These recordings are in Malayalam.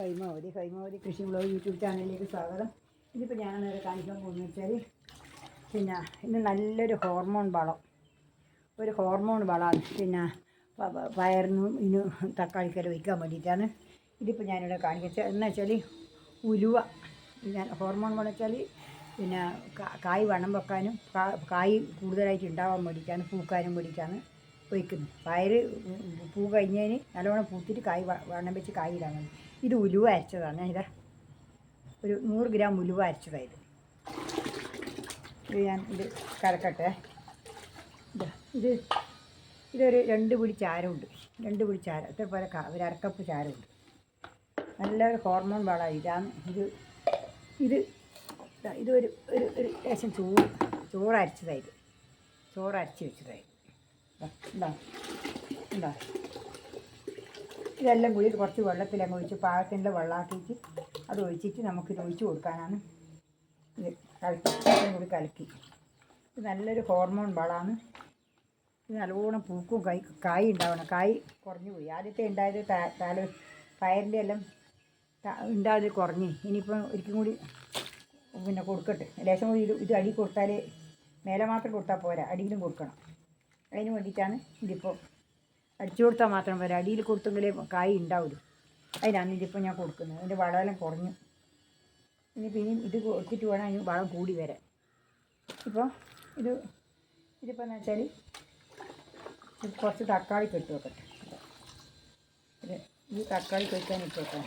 ഹൈമാവതി ഹൈമാവതി കൃഷി ബ്ലോഗ് യൂട്യൂബ് ചാനലിലേക്ക് സ്വാഗതം. ഇതിപ്പോൾ നേരെ കാണിക്കാൻ പോകുന്നത് വെച്ചാൽ പിന്നെ ഇന്ന് നല്ലൊരു ഹോർമോൺ വളം ഒരു ഹോർമോൺ വളമാണ് പിന്നെ പയറിനും ഇതിനും തക്കാളിക്കര വയ്ക്കാൻ വേണ്ടിയിട്ടാണ് ഇതിപ്പോൾ ഞാനിവിടെ കാണിക്കുന്നത് എന്ന് വെച്ചാൽ ഉലുവ. ഞാൻ ഹോർമോൺ വളം വെച്ചാൽ പിന്നെ കായ് വണം വെക്കാനും കായ് കൂടുതലായിട്ട് ഉണ്ടാവാൻ വേണ്ടിയിട്ടാണ് പൂക്കാനും വേണ്ടിയിട്ടാണ് വയ്ക്കുന്നത് പയർ പൂ കഴിഞ്ഞതിന് നല്ലോണം പൂത്തിട്ട് കായ് വണ്ണം വെച്ച് കായ് ഇടാൻ വേണ്ടി. ഇത് ഉലുവ അരച്ചതാണ്. ഇതാ. ഒരു നൂറ് ഗ്രാം ഉലുവ അരച്ചതായത് ഇത്. ഞാൻ ഇത് കലക്കട്ടെ. ഇതാ. ഇത് ഇതൊരു രണ്ട് പിടി ചാരമുണ്ട്. രണ്ട് പിടി ചാരം. ഇത്ര പോലെ ക- ഒരു അരക്കപ്പ് ചാരമുണ്ട്. നല്ലൊരു ഹോർമോൺ വളമാണ് ഇതാണ് ഇത്. ഇത് ഇത് ഒരു ഒരു ലേശം ചോറ് ചോറ് അരച്ചതായത് ചോറ് അരച്ച് വെച്ചതായത് ഉണ്ടോ എന്താ ഇതെല്ലാം കൂടി കുറച്ച് വെള്ളത്തിലങ്ങ് ഒഴിച്ച് പാകത്തിന്റെ വെള്ളമാക്കിയിട്ട് അത് ഒഴിച്ചിട്ട് നമുക്കിത് ഒഴിച്ച് കൊടുക്കാനാണ്. ഇത് കലക്കി കൂടി കലക്കി. ഇത് നല്ലൊരു ഹോർമോൺ വളമാണ്. ഇത് നല്ലോണം പൂക്കും കായ് കായ് ഉണ്ടാവണം. കായ് കുറഞ്ഞു പോയി. ആദ്യത്തെ ഉണ്ടായത് താല പയറിന്റെ എല്ലാം ഉണ്ടായത് കുറഞ്ഞ്. ഇനിയിപ്പം ഒരിക്കലും കൂടി പിന്നെ കൊടുക്കട്ടെ. ലേശം കൂടി ഇത് ഇത് അടി കൊടുത്താൽ മേലെ മാത്രം കൊടുത്താൽ പോരാ. അടിയിലും കൊടുക്കണം. അതിന് വേണ്ടിയിട്ടാണ് ഇതിപ്പോൾ അടിച്ചു കൊടുത്താൽ മാത്രം വരും അടിയിൽ കൊടുത്തെങ്കിലേ കായ് ഉണ്ടാവുള്ളൂ അതിനാണ് ഇതിപ്പോൾ ഞാൻ കൊടുക്കുന്നത്. അതിന്റെ വളമെല്ലാം കുറഞ്ഞു. ഇനി പിന്നെ ഇത് കൊടുത്തിട്ട് വേണം അതിന് വളം കൂടി വരാൻ. ഇപ്പോൾ ഇത് ഇതിപ്പോൾ എന്ന് വെച്ചാൽ കുറച്ച് തക്കാളി കെട്ടി വെക്കട്ടെ. ഈ തക്കാളി കെട്ടാൻ ഇട്ട് വെക്കാം.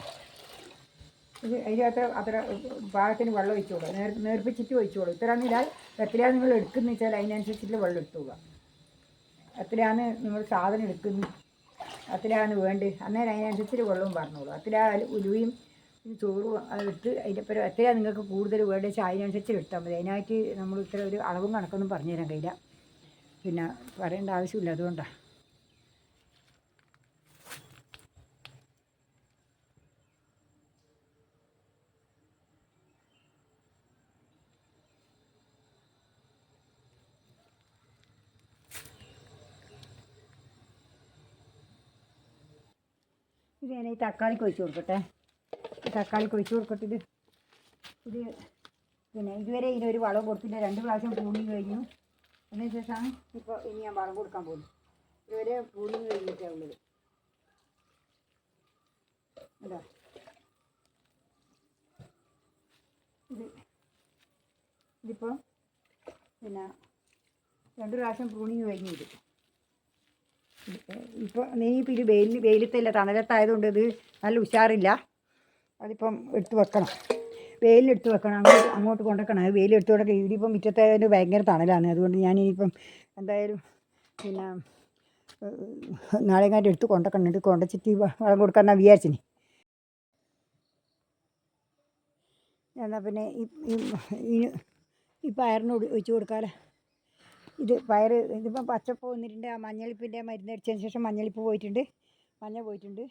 ഇത് അതിനകത്ത് അത്ര പാകത്തിന് വെള്ളം ഒഴിച്ചു കൊടുക്കുക നേർ നേർപ്പിച്ചിട്ട് ഒഴിച്ചു കൊടുക്കും. ഇത്രയാണ് ഇതാ എത്രയാണ് നിങ്ങൾ എടുക്കുന്നത് വെച്ചാൽ അതിനനുസരിച്ചിട്ട് വെള്ളം എടുത്തുക എത്രയാണ് നമ്മൾ സാധനം എടുക്കുന്നത് അത്രയാണ് വേണ്ടത്. അന്നേരം അതിനനുസരിച്ച് വെള്ളവും പറഞ്ഞോളൂ. അത്ര ഉലുവയും ചോറും അതെടുത്ത് അതിന്റെ പരം എത്രയാണ് നിങ്ങൾക്ക് കൂടുതൽ വേണ്ടത് വെച്ചാൽ അതിനനുസരിച്ച് എടുത്താൽ മതി. അതിനായിട്ട് നമ്മൾ ഇത്ര ഒരു അളവും കണക്കൊന്നും പറഞ്ഞു തരാൻ കഴിയില്ല. പിന്നെ പറയേണ്ട ആവശ്യമില്ല. അതുകൊണ്ടാണ്. ഇത് ഞാൻ ഈ തക്കാളി കൊഴിച്ച് കൊടുക്കട്ടെ. തക്കാളി കൊഴിച്ച് കൊടുക്കട്ടെ ഇത് പിന്നെ ഇതുവരെ ഇതിനൊരു വളം കൊടുത്തില്ല. രണ്ട് പ്രാവശ്യം പൂണി കഴിഞ്ഞു. അതിന് ശേഷമാണ് ഇപ്പോൾ ഇനി ഞാൻ വളം കൊടുക്കാൻ പോകുന്നത്. ഇതുവരെ പൂണി കഴിഞ്ഞിട്ടാണ് ഉള്ളത്. എന്താ ഇത് ഇതിപ്പോൾ പിന്നെ രണ്ട് പ്രാവശ്യം പ്രൂണിങ് കഴിഞ്ഞു ഇത്. ഇപ്പോൾ നീ പിരി വെയിൽ വെയിലത്തല്ല? തണലത്തായതുകൊണ്ട് ഇത് നല്ല ഉഷാറില്ല. അതിപ്പം എടുത്ത് വെക്കണം. വെയിലെടുത്ത് വെക്കണം. അങ്ങോട്ട് അങ്ങോട്ട് കൊണ്ടുവെക്കണം അത് വെയിലെടുത്ത് കൊണ്ടൊക്കെ ഇതിപ്പം മുറ്റത്തായതിന് ഭയങ്കര തണലാണ്. അതുകൊണ്ട് ഞാൻ ഇനിയിപ്പം എന്തായാലും പിന്നെ നാളെ കാട്ടി എടുത്ത് കൊണ്ടുവെക്കണം എടുത്ത് കൊണ്ടുവച്ചിട്ട് വളം കൊടുക്കാമെന്നാണ് വിചാരിച്ചിന്. എന്നാൽ പിന്നെ ഈ ഈ ഈ പയറിന് ഒടി- ഒഴിച്ച് ഇത് പയർ ഇതിപ്പം പച്ചപ്പ് വന്നിട്ടുണ്ട് ആ മഞ്ഞളിപ്പിന്റെ മരുന്ന് അടിച്ചതിന് ശേഷം മഞ്ഞളിപ്പ് പോയിട്ടുണ്ട് മഞ്ഞ പോയിട്ടുണ്ട്.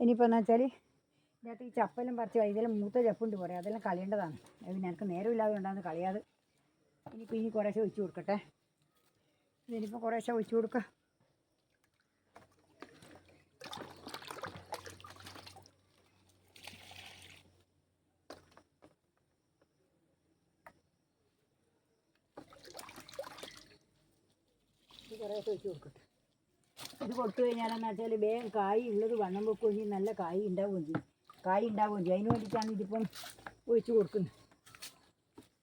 ഇനിയിപ്പോൾ എന്ന് വെച്ചാൽ ഇതിനകത്ത് ഈ ചപ്പെല്ലാം പറിച്ച് ഇതെല്ലാം മൂത്ത ചപ്പുണ്ട് കുറേ അതെല്ലാം കളയേണ്ടതാണ്. അത് ഞങ്ങൾക്ക് നേരമില്ലാതെ ഉണ്ടാകുന്ന കളയാതെ. ഇനിയിപ്പോൾ ഇനി കുറേശ്ശെ ഒഴിച്ചു കൊടുക്കട്ടെ. ഇതിനിപ്പോൾ കുറേശ്ശെ ഒഴിച്ചു കൊടുക്കാം. കുറേശ്ശെ ഒഴിച്ച് കൊടുക്കട്ടെ ഇത് കൊടുത്തു കഴിഞ്ഞാലെന്ന് വെച്ചാൽ വേഗം കായ് ഉള്ളത് വണ്ണം വെക്കുകയും ചെയ്യും. നല്ല കായ് ഉണ്ടാവുകയും ചെയ്യും. കായ് ഉണ്ടാവുകയും ചെയ്യും. അതിന് വേണ്ടിയിട്ടാണ് ഇതിപ്പം ഒഴിച്ച് കൊടുക്കുന്നത്.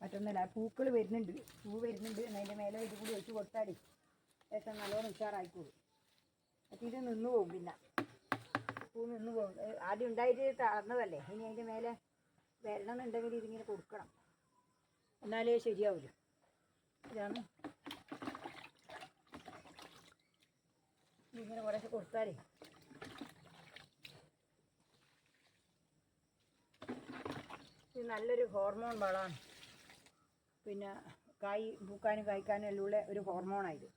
മറ്റൊന്നല്ല പൂക്കൾ വരുന്നുണ്ട്. പൂ വരുന്നുണ്ട് അതിന്റെ മേലെ ഇത് കൂടി ഒഴിച്ച് കൊടുത്താൽ ഏറ്റവും നല്ലോണം ഉഷാറായിക്കോളും. അപ്പം ഇത് നിന്ന് പോകും പിന്നെ. പൂ നിന്ന് പോകും. ആദ്യം ഉണ്ടായിട്ട് തളർന്നതല്ലേ? ഇനി അതിന്റെ മേലെ വരണമെന്നുണ്ടെങ്കിൽ ഇതിങ്ങനെ കൊടുക്കണം. എന്നാലേ ശരിയാവില്ല ഇതാണ് ഇങ്ങനെ കുറേശ്ശെ കൊടുത്താലേ. ഇത് നല്ലൊരു ഹോർമോൺ വളമാണ്. പിന്നെ കായ് പൂക്കാനും കായ്ക്കാനും എല്ലാം ഉള്ള ഒരു ഹോർമോണായത്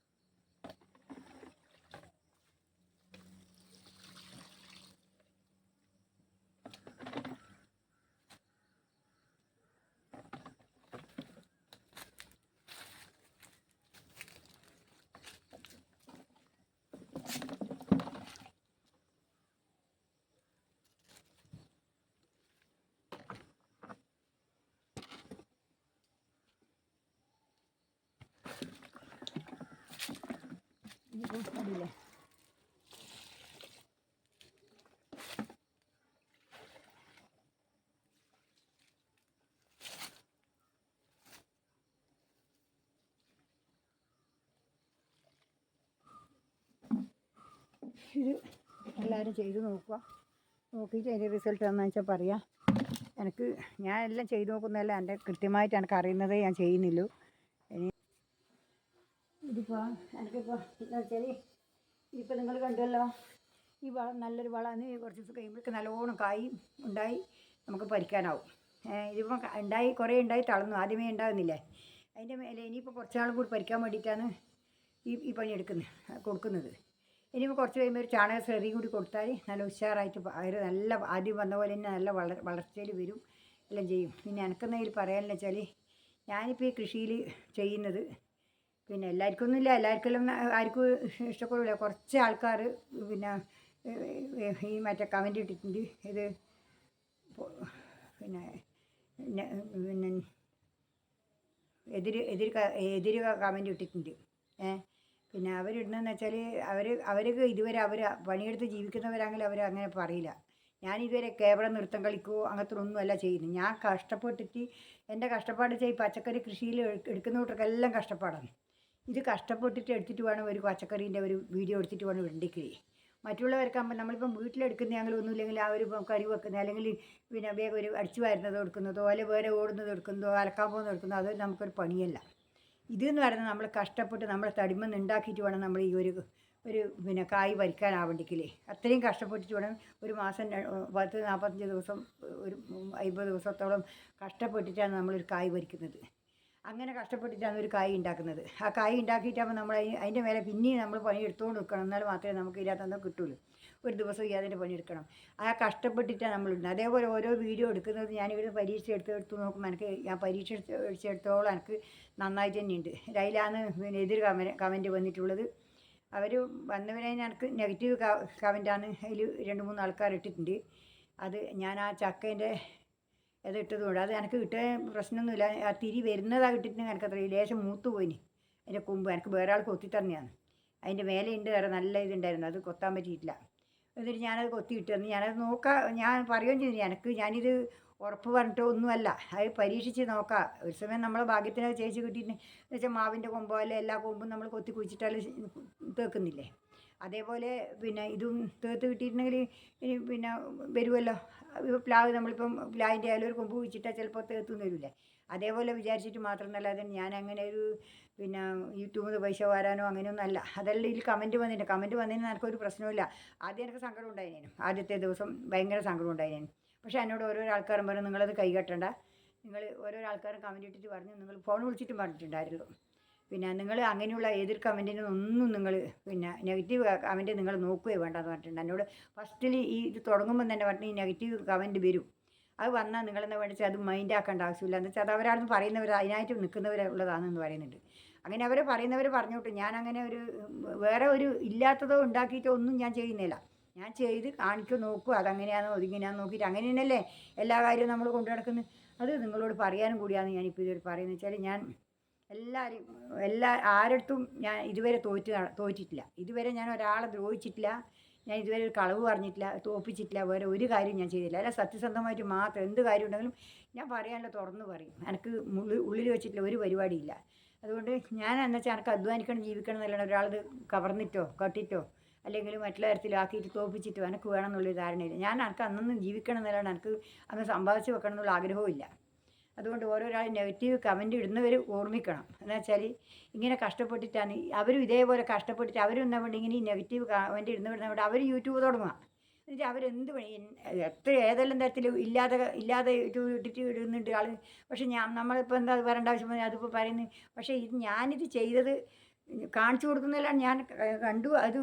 ഇത് എല്ലാവരും ചെയ്ത് നോക്കുക. നോക്കിയിട്ട് അതിന്റെ റിസൾട്ട് എന്താണെന്ന് വെച്ചാൽ പറയാം. എനിക്ക് ഞാൻ എല്ലാം ചെയ്ത് നോക്കുന്നതല്ല എന്റെ കൃത്യമായിട്ട് എനിക്ക് അറിയുന്നതേ ഞാൻ ചെയ്യുന്നുള്ളൂ. ഇനി ഇതിപ്പോൾ എനിക്കിപ്പോൾ എന്താ വെച്ചാൽ ഇപ്പോൾ നിങ്ങൾ കണ്ടല്ലോ ഈ വളം നല്ലൊരു വളമാണ് കുറച്ച് ദിവസം കഴിയുമ്പോഴേക്ക് നല്ലോണം കായ് ഉണ്ടായി നമുക്ക് പരിക്കാനാവും ഇതിപ്പോൾ ഉണ്ടായി കുറേ ഉണ്ടായി തളർന്നു. ആദ്യമേ ഉണ്ടാകുന്നില്ലേ അതിന്റെ മേലെ ഇനിയിപ്പോൾ കുറച്ച് നാളും കൂടി പരിക്കാൻ വേണ്ടിയിട്ടാണ് ഈ ഈ പണി എടുക്കുന്നത് കൊടുക്കുന്നത്. ഇനിയിപ്പോൾ കുറച്ച് കഴിയുമ്പോൾ ഒരു ചാണക സെറിയും കൂടി കൊടുത്താൽ നല്ല ഉഷാറായിട്ട് അവർ നല്ല ആദ്യം വന്ന പോലെ തന്നെ നല്ല വള വളർച്ചയിൽ വരും എല്ലാം ചെയ്യും. പിന്നെ എനിക്കെന്നതിൽ പറയാനെന്ന് വെച്ചാൽ ഞാനിപ്പോൾ ഈ കൃഷിയിൽ ചെയ്യുന്നത് പിന്നെ എല്ലാവർക്കും ഒന്നുമില്ല. എല്ലാവർക്കും എല്ലാം ആർക്കും ഇഷ്ടപ്പെടില്ല കുറച്ച് ആൾക്കാർ പിന്നെ ഈ മറ്റേ കമന്റ് ഇട്ടിട്ടുണ്ട്. ഇത് പിന്നെ പിന്നെ എതിര് എതിര് എതിര് കമന്റ് ഇട്ടിട്ടുണ്ട്. ഏ പിന്നെ അവരിടുന്നതെന്ന് വെച്ചാൽ അവർ അവർക്ക് ഇതുവരെ അവർ പണിയെടുത്ത് ജീവിക്കുന്നവരാണെങ്കിൽ അവർ അങ്ങനെ പറയില്ല. ഞാൻ ഇതുവരെ കേവലം നൃത്തം കളിക്കുകയോ അങ്ങനത്തെ ഒന്നുമല്ല ചെയ്യുന്നത്. ഞാൻ കഷ്ടപ്പെട്ടിട്ട് എന്റെ കഷ്ടപ്പാട് ചെയ്ത് പച്ചക്കറി കൃഷിയിൽ എടുക്കുന്ന കൂട്ടർക്കെല്ലാം കഷ്ടപ്പാടാണ്. ഇത് കഷ്ടപ്പെട്ടിട്ട് എടുത്തിട്ട് വേണം ഒരു പച്ചക്കറീന്റെ ഒരു വീഡിയോ എടുത്തിട്ട് വേണം ഇടണ്ടിക്കേ. മറ്റുള്ളവർക്കാകുമ്പോൾ നമ്മളിപ്പം വീട്ടിലെടുക്കുന്ന ഒന്നുമില്ലെങ്കിൽ ആ ഒരു കറി വെക്കുന്ന അല്ലെങ്കിൽ പിന്നെ വേഗം ഒരു അടിച്ചു വരുന്നത് എടുക്കുന്നതോ അല്ലെങ്കിൽ വേറെ ഓടുന്നത് എടുക്കുന്നതോ അലക്കാൻ പോകുന്നത് എടുക്കുന്നതോ അത് നമുക്കൊരു പണിയല്ല. ഇതെന്ന് പറയുന്നത് നമ്മൾ കഷ്ടപ്പെട്ട് നമ്മളെ തടിമെന്ന് ഉണ്ടാക്കിയിട്ട് വേണം നമ്മൾ ഈ ഒരു ഒരു പിന്നെ കായ് വരിക്കാനാവണ്ടിക്കില്ലേ അത്രയും കഷ്ടപ്പെട്ടിട്ട് വേണം ഒരു മാസം പത്ത് നാൽപ്പത്തഞ്ച് ദിവസം ഒരു അമ്പത് ദിവസത്തോളം കഷ്ടപ്പെട്ടിട്ടാണ് നമ്മളൊരു കായ് വരിക്കുന്നത് അങ്ങനെ കഷ്ടപ്പെട്ടിട്ടാണ് ഒരു കായ് ഉണ്ടാക്കുന്നത്. ആ കായ് ഉണ്ടാക്കിയിട്ടാകുമ്പോൾ നമ്മൾ അതിന്റെ മേലെ പിന്നെയും നമ്മൾ പണി എടുത്തുകൊണ്ട് നിൽക്കണം എന്നാൽ മാത്രമേ നമുക്ക് ഇതിനകത്തൊന്നും കിട്ടുള്ളൂ. ഒരു ദിവസം ഈ അതിന്റെ പണിയെടുക്കണം. ആ കഷ്ടപ്പെട്ടിട്ടാണ് ഇടുന്നത്. അതേപോലെ ഓരോ വീഡിയോ എടുക്കുന്നത് ഞാൻ ഞാനിവിടെ പരീക്ഷ എടുത്ത് എടുത്ത് നോക്കുമ്പോൾ എനിക്ക് ഞാൻ പരീക്ഷ എടുത്ത് എടുത്തോളം എനിക്ക് നന്നായിട്ട് തന്നെയുണ്ട്. അതിലാണ് പിന്നെ എതിർ കമൻ കമന്റ് വന്നിട്ടുള്ളത്. അവർ വന്നവരെ എനിക്ക് നെഗറ്റീവ് കമന്റാണ് അതിൽ രണ്ട് മൂന്ന് ആൾക്കാർ ഇട്ടിട്ടുണ്ട്. അത് ഞാൻ ആ ചക്കേന്റെ അത് ഇട്ടതുകൊണ്ട് അത് എനിക്ക് കിട്ടിയ പ്രശ്നമൊന്നുമില്ല. ആ തിരി വരുന്നതാണ് കിട്ടിയിട്ടുണ്ടെങ്കിൽ എനിക്ക് അത്രയും ലേശം മൂത്ത് പോയിന്. അതിന്റെ കൊമ്പ് എനിക്ക് വേറെ ആൾ കൊത്തി തന്നെയാണ് അതിന്റെ മേലെ ഉണ്ട് വേറെ നല്ല ഇതുണ്ടായിരുന്നു. അത് കൊത്താൻ പറ്റിയിട്ടില്ല. എന്നിട്ട് ഞാനത് കൊത്തി തന്നു. ഞാനത് നോക്കാം ഞാൻ പറയുകയും ചെയ്തു. എനിക്ക് ഞാനിത് ഉറപ്പ് പറഞ്ഞിട്ട് ഒന്നുമല്ല. അത് പരീക്ഷിച്ച് നോക്കാം. ഒരു സമയം നമ്മളെ ഭാഗ്യത്തിന് ചേച്ചി കിട്ടിയിട്ടുണ്ട്. എന്ന് വെച്ചാൽ മാവിന്റെ കൊമ്പോ അല്ലെ എല്ലാ കൊമ്പും നമ്മൾ കൊത്തി കുഴിച്ചിട്ടാൽ തേക്കുന്നില്ലേ? അതേപോലെ പിന്നെ ഇതും തേത്ത് കിട്ടിയിട്ടുണ്ടെങ്കിൽ പിന്നെ വരുമല്ലോ. പ്ലാവ് നമ്മളിപ്പം പ്ലാവിന്റെ ആയാലും ഒരു കൊമ്പ് കുഴിച്ചിട്ടാൽ ചിലപ്പോൾ തേത്തും വരില്ലേ? അതേപോലെ വിചാരിച്ചിട്ട് മാത്രമല്ലാതെ ഞാൻ അങ്ങനെ ഒരു പിന്നെ യൂട്യൂബിൽ നിന്ന് പൈസ വരാനോ അങ്ങനെയൊന്നും അല്ല. അതല്ല ഇതിൽ കമന്റ് വന്നിട്ട് കമന്റ് വന്നതിന് എനിക്കൊരു പ്രശ്നമില്ല ആദ്യം എനിക്ക് സങ്കടം ഉണ്ടായിരുന്നു ആദ്യത്തെ ദിവസം ഭയങ്കര സങ്കടം ഉണ്ടായിരുന്നു പക്ഷേ എന്നോട് ഓരോരോ ആൾക്കാരും പറഞ്ഞു നിങ്ങളത് കൈകെട്ടണ്ട നിങ്ങൾ ഓരോരോ ആൾക്കാരും കമന്റ് ഇട്ടിട്ട് പറഞ്ഞു. നിങ്ങൾ ഫോൺ വിളിച്ചിട്ടും പറഞ്ഞിട്ടുണ്ടായിരുന്നു. പിന്നെ നിങ്ങൾ അങ്ങനെയുള്ള എതിർ കമന്റിനൊന്നും നിങ്ങൾ പിന്നെ നെഗറ്റീവ് കമന്റ് നിങ്ങൾ നോക്കുകയോ വേണ്ടെന്ന് പറഞ്ഞിട്ടുണ്ട്. എന്നോട് ഫസ്റ്റിൽ ഈ ഇത് തുടങ്ങുമ്പോൾ തന്നെ പറഞ്ഞു ഈ നെഗറ്റീവ് കമന്റ് വരും. അത് വന്നാൽ നിങ്ങളെന്ന് മേടിച്ച് അത് മൈൻഡ് ആക്കേണ്ട ആവശ്യമില്ല. എന്ന് വെച്ചാൽ അത് അവരാണെന്ന് പറയുന്നവർ അതിനായിട്ട് നിൽക്കുന്നവർ ഉള്ളതാണെന്ന് പറയുന്നുണ്ട്. അങ്ങനെ അവർ പറയുന്നവർ പറഞ്ഞോട്ട് ഞാൻ അങ്ങനെ ഒരു വേറെ ഒരു ഇല്ലാത്തതോ ഉണ്ടാക്കിയിട്ടോ ഒന്നും ഞാൻ ചെയ്യുന്നില്ല. ഞാൻ ചെയ്ത് കാണിക്കും നോക്കും അതങ്ങനെയാണോ ഇതിങ്ങനെയാണെന്ന് നോക്കിയിട്ട് അങ്ങനെ തന്നെയല്ലേ എല്ലാ കാര്യവും നമ്മൾ കൊണ്ടു നടക്കുന്നത് അത് നിങ്ങളോട് പറയാനും കൂടിയാണ് ഞാനിപ്പോൾ ഇതൊരു പറയുന്നത് വെച്ചാൽ ഞാൻ എല്ലാവരും എല്ലാ ആരടുത്തും ഞാൻ ഇതുവരെ തോറ്റ് തോറ്റിട്ടില്ല. ഇതുവരെ ഞാൻ ഒരാളെ ദ്രോഹിച്ചിട്ടില്ല. ഞാൻ ഇതുവരെ ഒരു കളവ് പറഞ്ഞിട്ടില്ല തോപ്പിച്ചിട്ടില്ല വേറെ ഒരു കാര്യം ഞാൻ ചെയ്തില്ല അല്ല സത്യസന്ധമായിട്ട് മാത്രം എന്ത് കാര്യം ഉണ്ടെങ്കിലും ഞാൻ പറയാനുള്ള തുറന്ന് പറയും. എനിക്ക് ഉള്ളിൽ വെച്ചിട്ടില്ല ഒരു പരിപാടിയില്ല. അതുകൊണ്ട് ഞാൻ എന്ന് വെച്ചാൽ എനിക്ക് അധ്വാനിക്കണം ജീവിക്കണം എന്നല്ല ഒരാളത് കവർന്നിട്ടോ കട്ടിട്ടോ അല്ലെങ്കിൽ മറ്റുള്ള തരത്തിലാക്കിയിട്ട് തോപ്പിച്ചിട്ടോ എനിക്ക് വേണം എന്നുള്ളൊരു ധാരണയില്ല. ഞാൻ എനിക്ക് അന്നൊന്നും ജീവിക്കണം എന്നല്ല എനിക്ക് അന്ന് സമ്പാദിച്ച് വെക്കണം എന്നുള്ള ആഗ്രഹവും ഇല്ല. അതുകൊണ്ട് ഓരോരാൾ നെഗറ്റീവ് കമന്റ് ഇടുന്നവർ ഓർമ്മിക്കണം. എന്ന് വെച്ചാൽ ഇങ്ങനെ കഷ്ടപ്പെട്ടിട്ടാണ്. അവരും ഇതേപോലെ കഷ്ടപ്പെട്ടിട്ട് അവരും വേണ്ടി ഇങ്ങനെ ഈ നെഗറ്റീവ് കമന്റ് ഇടുന്നവരുന്നവിടെ അവർ യൂട്യൂബ് തുടങ്ങുക. എന്നിട്ട് അവരെന്ത് പണി? എത്ര ഏതെല്ലാം തരത്തിൽ ഇല്ലാതെ ഇല്ലാതെ യൂട്യൂബ് ഇട്ടിട്ട് ഇടുന്നുണ്ട് ആൾ പക്ഷേ ഞാൻ നമ്മളിപ്പോൾ എന്താ പറയേണ്ട ആവശ്യം അതിപ്പോൾ പറയുന്നത് പക്ഷേ ഇത് ഞാനിത് ചെയ്തത് കാണിച്ചു കൊടുക്കുന്നതിലാണ് ഞാൻ കണ്ടു. അത്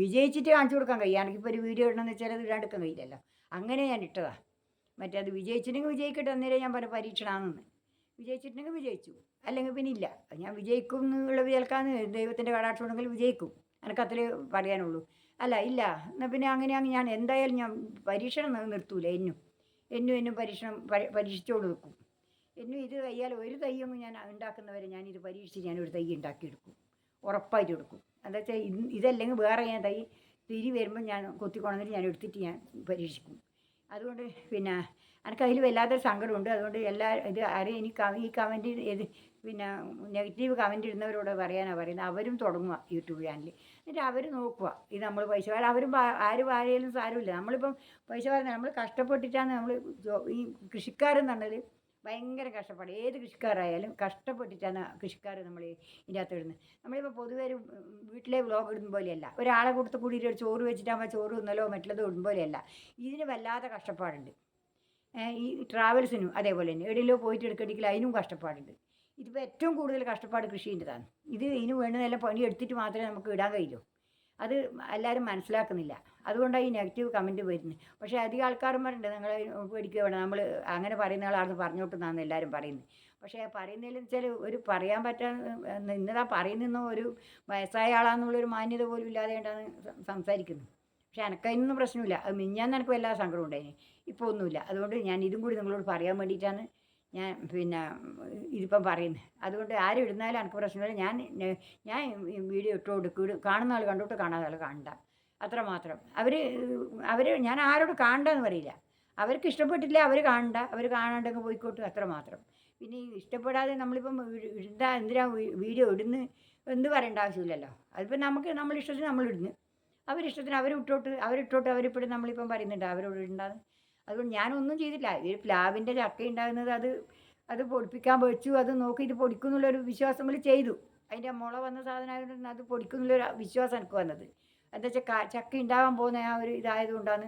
വിജയിച്ചിട്ട് കാണിച്ചു കൊടുക്കാൻ കഴിയും. എനിക്കിപ്പോൾ ഒരു വീഡിയോ ഇടണമെന്ന് വെച്ചാൽ അത് ഇടാൻ എടുക്കാൻ കഴിയില്ലല്ലോ. അങ്ങനെ ഞാൻ ഇട്ടതാണ് മറ്റേ അത് വിജയിച്ചിട്ടുണ്ടെങ്കിൽ വിജയിക്കട്ടെ അന്നേരം ഞാൻ പറഞ്ഞ പരീക്ഷണമാണെന്ന് വിജയിച്ചിട്ടുണ്ടെങ്കിൽ വിജയിച്ചു. അല്ലെങ്കിൽ പിന്നെ ഇല്ല. ഞാൻ വിജയിക്കും എന്നുള്ള വിചാരിക്കാന്ന് ദൈവത്തിന്റെ കടാക്ഷം ഉണ്ടെങ്കിൽ വിജയിക്കും. എനിക്കത്ര പറയാനുള്ളൂ. അല്ല ഇല്ല. എന്നാൽ പിന്നെ അങ്ങനെയാണ് ഞാൻ എന്തായാലും ഞാൻ പരീക്ഷണം നിർത്തൂല. എന്നും. എന്നും എന്നും പരീക്ഷണം പരീക്ഷിച്ചോണ്ട് നിൽക്കും. എന്നും ഇത് കയ്യാൽ ഒരു തയ്യൊന്നും ഞാൻ ഉണ്ടാക്കുന്നവരെ ഞാനിത് പരീക്ഷിച്ച് ഞാനൊരു തൈ ഉണ്ടാക്കിയെടുക്കും. ഉറപ്പായിട്ട് എടുക്കും. എന്താ വെച്ചാൽ ഇതല്ലെങ്കിൽ വേറെ ഞാൻ തൈ തിരി വരുമ്പോൾ ഞാൻ കൊത്തിക്കൊണ്ടിട്ട് ഞാൻ എടുത്തിട്ട് ഞാൻ പരീക്ഷിക്കും. അതുകൊണ്ട് പിന്നെ എനിക്ക് അതിൽ വല്ലാത്തൊരു സങ്കടമുണ്ട്. അതുകൊണ്ട് എല്ലാ ഇത് ആരെയും ഇനി ഈ കമന്റ് ഇത് പിന്നെ നെഗറ്റീവ് കമന്റ് ഇടുന്നവരോട് പറയാനാണ് പറയുന്നത്. അവരും തുടങ്ങുക യൂട്യൂബ് ചാനൽ എന്നിട്ട് അവർ നോക്കുക ഇത് നമ്മൾ പൈസ വാര അവരും ആര് വാരയിലും സാരമില്ല. നമ്മളിപ്പം പൈസ പറയുന്നത് നമ്മൾ കഷ്ടപ്പെട്ടിട്ടാണ് നമ്മൾ ഈ കൃഷിക്കാരെന്ന് പറഞ്ഞാൽ ഭയങ്കര കഷ്ടപ്പാട്. ഏത് കൃഷിക്കാരായാലും കഷ്ടപ്പെട്ടിട്ടാണ് കൃഷിക്കാർ നമ്മൾ ഇതിനകത്ത് ഇടുന്നത്. നമ്മളിപ്പോൾ പൊതുവെ ഒരു വീട്ടിലെ വ്ലോഗ് ഇടുന്ന പോലെയല്ല. ഒരാളെ കൊടുത്ത് കൂടിയിട്ട് ഒരു ചോറ് വെച്ചിട്ടാകുമ്പോൾ ചോറ് തിന്നലോ മറ്റുള്ളതോ ഇടുന്ന പോലെയല്ല. ഇതിന് വല്ലാത്ത കഷ്ടപ്പാടുണ്ട്. ഈ ട്രാവൽസിനും അതേപോലെ തന്നെ. എവിടെയെല്ലോ പോയിട്ട് എടുക്കണമെങ്കിൽ അതിനും കഷ്ടപ്പാടുണ്ട്. ഇതിപ്പോൾ ഏറ്റവും കൂടുതൽ കഷ്ടപ്പാട് കൃഷീന്റെതാണ് ഇത് ഇതിന് വേണ്ടുന്നതെല്ലാം പണി എടുത്തിട്ട് മാത്രമേ നമുക്ക് ഇടാൻ കഴിയൂ അത് എല്ലാവരും മനസ്സിലാക്കുന്നില്ല. അതുകൊണ്ടാണ് ഈ നെഗറ്റീവ് കമന്റ് വരുന്നത് പക്ഷേ അധികം ആൾക്കാരും ആൾക്കാരന്മാരുണ്ട് നിങ്ങൾ പേടിക്കുക വേണം നമ്മൾ അങ്ങനെ പറയുന്ന ആളാണെന്ന് പറഞ്ഞോട്ടെന്നാണ് എല്ലാവരും പറയുന്നത്. പക്ഷേ പറയുന്നതിൽ വെച്ചാൽ ഒരു പറയാൻ പറ്റാൻ ഇന്നതാ പറയുന്ന ഒരു വയസ്സായ ആളാണെന്നുള്ളൊരു മാന്യത പോലും ഇല്ലാതെ കൊണ്ടാണ് സംസാരിക്കുന്നത്. പക്ഷേ എനക്കതിനൊന്നും പ്രശ്നമില്ല. അത് മിഞ്ഞാന്ന് എനിക്ക് എല്ലാ സങ്കടം ഉണ്ടായിന്. ഇപ്പോൾ ഒന്നുമില്ല. അതുകൊണ്ട് ഞാൻ ഇതും കൂടി നിങ്ങളോട് പറയാൻ വേണ്ടിയിട്ടാണ് ഞാൻ പിന്നെ ഇതിപ്പം പറയുന്നത് അതുകൊണ്ട് ആരും ഇടുന്നാലും എനിക്ക് പ്രശ്നമില്ല. ഞാൻ ഞാൻ വീഡിയോ ഇട്ടോ കൊടുക്കും. കാണുന്ന ആൾ കണ്ടോട്ട് കാണാത്ത ആൾ കാണണ്ട. അത്ര മാത്രം. അവർ അവർ ഞാൻ ആരോട് കാണണ്ടെന്ന് പറയില്ല. അവർക്ക് ഇഷ്ടപ്പെട്ടില്ല അവർ കാണണ്ട. അവർ കാണാണ്ടെങ്കിൽ പോയിക്കോട്ടും. അത്ര മാത്രം. പിന്നെ ഇഷ്ടപ്പെടാതെ നമ്മളിപ്പം ഇടാ എന്തിനാ വീഡിയോ ഇടുന്നു എന്ത് പറയേണ്ട ആവശ്യമില്ലല്ലോ. അതിപ്പം നമുക്ക് നമ്മളിഷ്ടത്തിന് നമ്മളിടുന്നു. അവരിഷ്ടത്തിന് അവരിട്ടോട്ട് അവരിട്ടോട്ട് അവരിപ്പോഴും നമ്മളിപ്പം പറയുന്നുണ്ട് അവരോട് ഉണ്ടാകും അതുകൊണ്ട് ഞാനൊന്നും ചെയ്തില്ല ഈ പ്ലാവിന്റെ ചക്ക ഉണ്ടാകുന്നത് അത് അത് പൊടിപ്പിക്കാൻ വെച്ചു. അത് നോക്കി ഇത് പൊടിക്കുന്നുള്ളൊരു വിശ്വാസം പോലെ ചെയ്തു. അതിന്റെ മുള വന്ന സാധനമായതുകൊണ്ട് അത് പൊടിക്കുന്നുള്ളൊരു വിശ്വാസം എനിക്ക് വന്നത്. എന്താ വെച്ചാൽ ചക്ക ഉണ്ടാകാൻ പോകുന്ന ആ ഒരു ഇതായതുകൊണ്ടാണ്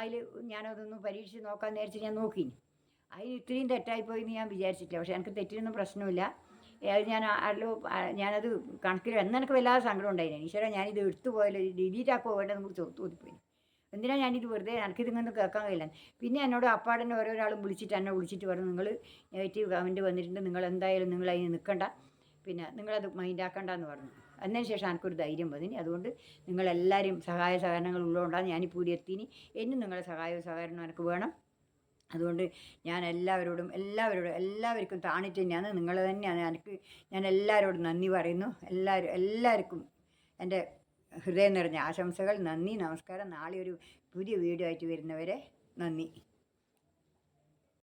അതിൽ ഞാനതൊന്ന് പരീക്ഷിച്ച് നോക്കാൻ നേരിച്ച് ഞാൻ നോക്കി അതിന് ഇത്രയും തെറ്റായിപ്പോയി എന്ന് ഞാൻ വിചാരിച്ചിട്ടില്ല. പക്ഷേ എനിക്ക് തെറ്റിനൊന്നും പ്രശ്നമില്ല. അത് ഞാൻ അല്ലോ ഞാനത് കണക്കിൽ എന്നെനിക്ക് വല്ലാതെ സങ്കടം ഉണ്ടായിരുന്നു ഈശ്വര ഞാനിത് എടുത്തു പോയാലോ? ഡിലീറ്റ് ആക്കോ വേണ്ടത് നമുക്ക് ചോദിപ്പോയി എന്തിനാ ഞാനിത് വെറുതെ എനിക്കിതിങ്ങൊന്നും കേൾക്കാൻ കഴിയില്ല? പിന്നെ എന്നോട് അപ്പാടനെ ഓരോരാളും വിളിച്ചിട്ട് എന്നെ വിളിച്ചിട്ട് പറഞ്ഞു നിങ്ങൾ നെഗറ്റീവ് കമന്റ് വന്നിട്ടുണ്ട് നിങ്ങൾ എന്തായാലും നിങ്ങൾ അതിന് നിൽക്കണ്ട. പിന്നെ നിങ്ങളത് മൈൻഡാക്കണ്ടെന്ന് പറഞ്ഞു. അതിന് ശേഷം എനിക്കൊരു ധൈര്യം വന്നിനി അതുകൊണ്ട് നിങ്ങളെല്ലാവരും സഹായ സഹകരണങ്ങൾ ഉള്ളതുകൊണ്ടാണ് ഞാനിപ്പോൾ കൂടി എത്തിനി. എന്നും നിങ്ങളെ സഹായവും സഹകരണവും എനിക്ക് വേണം. അതുകൊണ്ട് ഞാൻ എല്ലാവരോടും എല്ലാവരോടും എല്ലാവർക്കും താണിട്ട് തന്നെയാണ്. നിങ്ങൾ തന്നെയാണ് എനിക്ക് ഞാൻ എല്ലാവരോടും നന്ദി പറയുന്നു. എല്ലാവരും എല്ലാവർക്കും എന്റെ ഹൃദയം നിറഞ്ഞ ആശംസകൾ. നന്ദി. നമസ്കാരം. നാളെ ഒരു പുതിയ വീഡിയോ ആയിട്ട് വരുന്നവരെ നന്ദി.